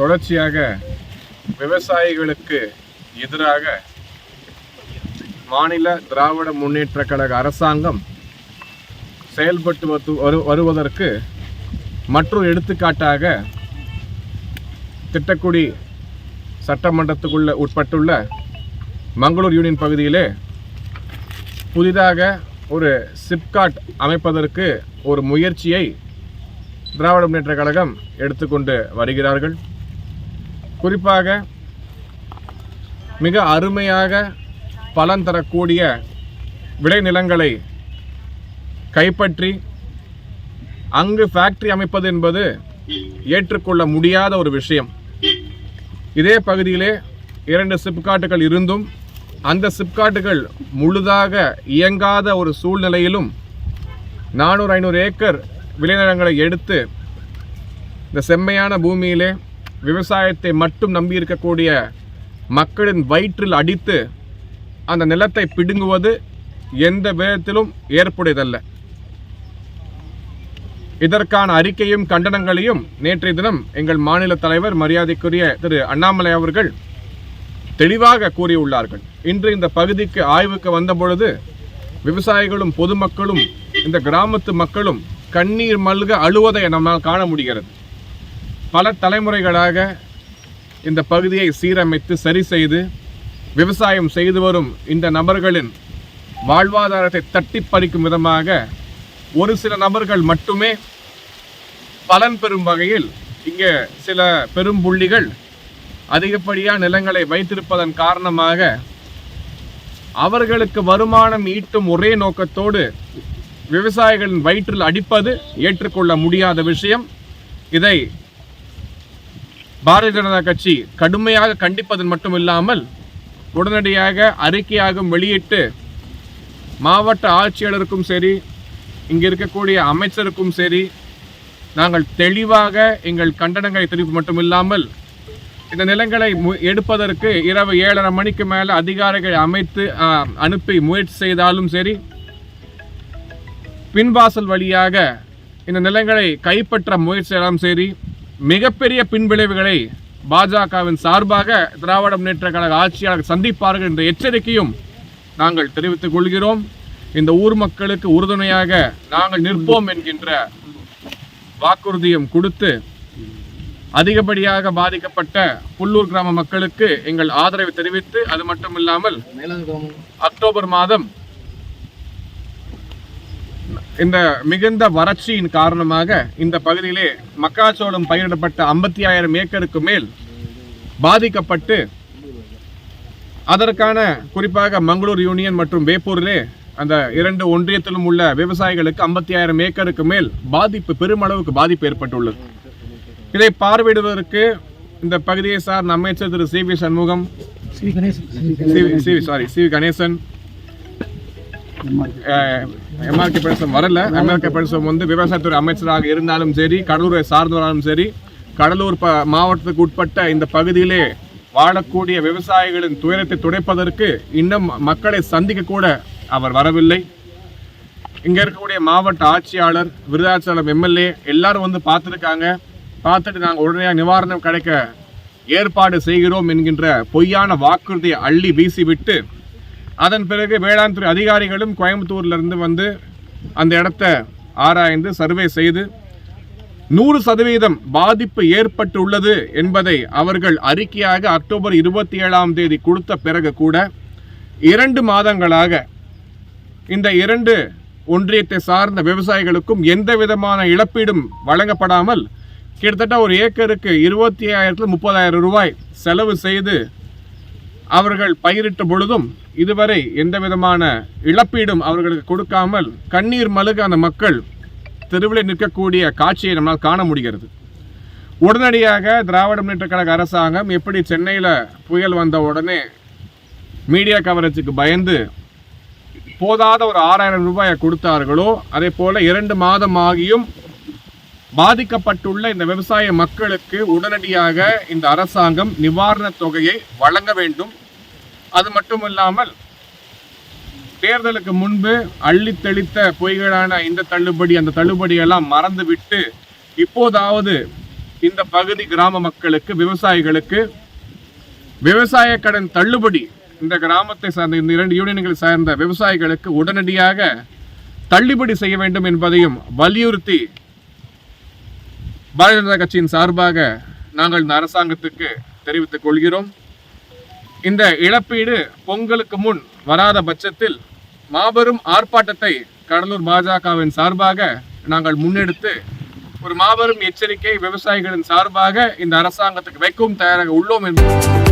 தொடர்ச்சியாக விவசாயிகளுக்கு எதிராக மாநில திராவிட முன்னேற்ற கழக அரசாங்கம் செயல்பட்டு வரு- வருவதற்கு மற்றொரு எடுத்துக்காட்டாக திட்டக்குடி சட்டமன்றத்துக்குள்ள உட்பட்டுள்ள மங்களூர் யூனியன் பகுதியிலே புதிதாக ஒரு சிப்காட் அமைப்பதற்கு ஒரு முயற்சியை திராவிட முன்னேற்ற கழகம் எடுத்துக்கொண்டு வருகிறார்கள். குறிப்பாக மிக அருமையாக பலன் தரக்கூடிய விளைநிலங்களை கைப்பற்றி அங்கு ஃபேக்டரி அமைப்பது என்பது ஏற்றுக்கொள்ள முடியாத ஒரு விஷயம். இதே பகுதியிலே இரண்டு சிப்காட்டுகள் இருந்தும் அந்த சிப்காட்டுகள் முழுதாக இயங்காத ஒரு சூழ்நிலையிலும் நானூறு ஐநூறு ஏக்கர் விளைநிலங்களை எடுத்து இந்த செம்மையான பூமியிலே விவசாயத்தை மட்டும் நம்பியிருக்கக்கூடிய மக்களின் வயிற்றில் அடித்து அந்த நிலத்தை பிடுங்குவது எந்த விதத்திலும் ஏற்புடையதல்ல. இதற்கான அறிக்கையும் கண்டனங்களையும் நேற்றைய தினம் எங்கள் மாநில தலைவர் மரியாதைக்குரிய திரு அண்ணாமலை அவர்கள் தெளிவாக கூறியுள்ளார்கள். இன்று இந்த பகுதிக்கு ஆய்வுக்கு வந்த பொழுது விவசாயிகளும் பொதுமக்களும் இந்த கிராமத்து மக்களும் கண்ணீர் மல்க அழுவதை நம்மால் காண முடிகிறது. பல தலைமுறைகளாக இந்த பகுதியை சீரமைத்து சரி செய்து விவசாயம் செய்து வரும் இந்த நபர்களின் வாழ்வாதாரத்தை தட்டி பறிக்கும் விதமாக ஒரு சில நபர்கள் மட்டுமே பலன் பெறும் வகையில் இங்கே சில பெரும் புள்ளிகள் அதிகப்படியாக நிலங்களை வைத்திருப்பதன் காரணமாக அவர்களுக்கு வருமானம் ஈட்டும் ஒரே நோக்கத்தோடு விவசாயிகளின் வயிற்றில் அடிப்பது ஏற்றுக்கொள்ள முடியாத விஷயம். இதை பாரதிய ஜனதா கட்சி கடுமையாக கண்டிப்பதன் மட்டும் இல்லாமல் உடனடியாக அறிக்கையாகவும் வெளியிட்டு மாவட்ட ஆட்சியாளருக்கும் சரி இங்கே இருக்கக்கூடிய அமைச்சருக்கும் சரி நாங்கள் தெளிவாக எங்கள் கண்டனங்களை தெரிவிப்பு மட்டும் இல்லாமல் இந்த நிலங்களை மு- எடுப்பதற்கு இரவு ஏழரை மணிக்கு மேலே அதிகாரிகளை அமைத்து அனுப்பி முயற்சி செய்தாலும் சரி பின்வாசல் வழியாக இந்த நிலங்களை கைப்பற்ற முயற்சி செய்தாலும் சரி மிகப்பெரிய பின்விளைவுகளை பாஜகவின் சார்பாக திராவிட முன்னேற்ற கழக ஆட்சியாளர் சந்திப்பார்கள் என்ற எச்சரிக்கையும் நாங்கள் தெரிவித்துக் கொள்கிறோம். இந்த ஊர் மக்களுக்கு உறுதுணையாக நாங்கள் நிற்போம் என்கின்ற வாக்குறுதியும் கொடுத்து அதிகப்படியாக பாதிக்கப்பட்ட புல்லூர் கிராம மக்களுக்கு எங்கள் ஆதரவை தெரிவித்து அது மட்டும் இல்லாமல் அக்டோபர் மாதம் இந்த மிகுந்த வறட்சியின் காரணமாக இந்த பகுதியிலே மக்காச்சோளம் பயிரிடப்பட்ட ஐம்பத்தி ஆயிரம் ஏக்கருக்கு மேல் பாதிக்கப்பட்டு அதற்கான குறிப்பாக மங்களூர் யூனியன் மற்றும் வேப்பூரிலே அந்த இரண்டு ஒன்றியத்திலும் உள்ள விவசாயிகளுக்கு ஐம்பத்தி ஆயிரம் ஏக்கருக்கு மேல் பாதிப்பு பெருமளவுக்கு பாதிப்பு ஏற்பட்டுள்ளது. இதை பார்வையிடுவதற்கு இந்த பகுதியை சார்ந்த அமைச்சர் Thiru C V Shanmugam C sorry C V Ganesan MRK Palanisamy வரல. எம்ஆர்கே பழனிசாமி வந்து விவசாயத்துறை அமைச்சராக இருந்தாலும் சரி கடலூரை சார்ந்தவராலும் சரி கடலூர் ப மாவட்டத்துக்கு உட்பட்ட இந்த பகுதியிலே வாழக்கூடிய விவசாயிகளின் துயரத்தை துடைப்பதற்கு இன்னும் மக்களை சந்திக்க கூட அவர் வரவில்லை. இங்கே இருக்கக்கூடிய மாவட்ட ஆட்சியாளர் விருதாச்சலம் எம்எல்ஏ எல்லாரும் வந்து பார்த்துருக்காங்க. பார்த்துட்டு நாங்கள் உடனடியாக நிவாரணம் கிடைக்க ஏற்பாடு செய்கிறோம் என்கின்ற பொய்யான வாக்குறுதியை அள்ளி வீசிவிட்டு அதன் பிறகு வேளாண் துறை அதிகாரிகளும் கோயம்புத்தூர்லேருந்து வந்து அந்த இடத்த ஆராய்ந்து சர்வே செய்து நூறு சதவீதம் பாதிப்பு ஏற்பட்டுள்ளது என்பதை அவர்கள் அறிக்கையாக அக்டோபர் இருபத்தி ஏழாம் தேதி கொடுத்த பிறகு கூட இரண்டு மாதங்களாக இந்த இரண்டு ஒன்றியத்தை சார்ந்த விவசாயிகளுக்கும் எந்த விதமான இழப்பீடும் வழங்கப்படாமல் கிட்டத்தட்ட ஒரு ஏக்கருக்கு இருபத்தி ஆயிரத்துல முப்பதாயிரம் ரூபாய் செலவு செய்து அவர்கள் பயிரிட்ட பொழுதும் இதுவரை எந்த விதமான இழப்பீடும் அவர்களுக்கு கொடுக்காமல் கண்ணீர் மலுக அந்த மக்கள் தெருவில் நிற்கக்கூடிய காட்சியை நம்மால் காண முடிகிறது. உடனடியாக திராவிட முன்னேற்ற கழக அரசாங்கம் எப்படி சென்னையில் புயல் வந்த உடனே மீடியா கவரேஜுக்கு பயந்து போதாத ஒரு ஆறாயிரம் ரூபாயை கொடுத்தார்களோ அதே போல் இரண்டு மாதம் ஆகியும் பாதிக்கப்பட்டுள்ள இந்த விவசாய மக்களுக்கு உடனடியாக இந்த அரசாங்கம் நிவாரணத் தொகையை வழங்க வேண்டும். அது மட்டும் இல்லாமல் தேர்தலுக்கு முன்பு அள்ளி தெளித்த பொய்களான இந்த தள்ளுபடி அந்த தள்ளுபடியெல்லாம் மறந்துவிட்டு இப்போதாவது இந்த பகுதி கிராம மக்களுக்கு விவசாயிகளுக்கு விவசாய கடன் தள்ளுபடி இந்த கிராமத்தை சார்ந்த இந்த இரண்டு யூனியன்களை சார்ந்த விவசாயிகளுக்கு உடனடியாக தள்ளுபடி செய்ய வேண்டும் என்பதையும் வலியுறுத்தி பாரதிய ஜனதா கட்சியின் சார்பாக நாங்கள் இந்த அரசாங்கத்துக்கு தெரிவித்துக் கொள்கிறோம். இந்த இழப்பீடு பொங்கலுக்கு முன் வராத பட்சத்தில் மாபெரும் ஆர்ப்பாட்டத்தை கடலூர் பாஜகவின் சார்பாக நாங்கள் முன்னெடுத்து ஒரு மாபெரும் எச்சரிக்கை விவசாயிகளின் சார்பாக இந்த அரசாங்கத்துக்கு வைக்கவும் தயாராக உள்ளோம் என்று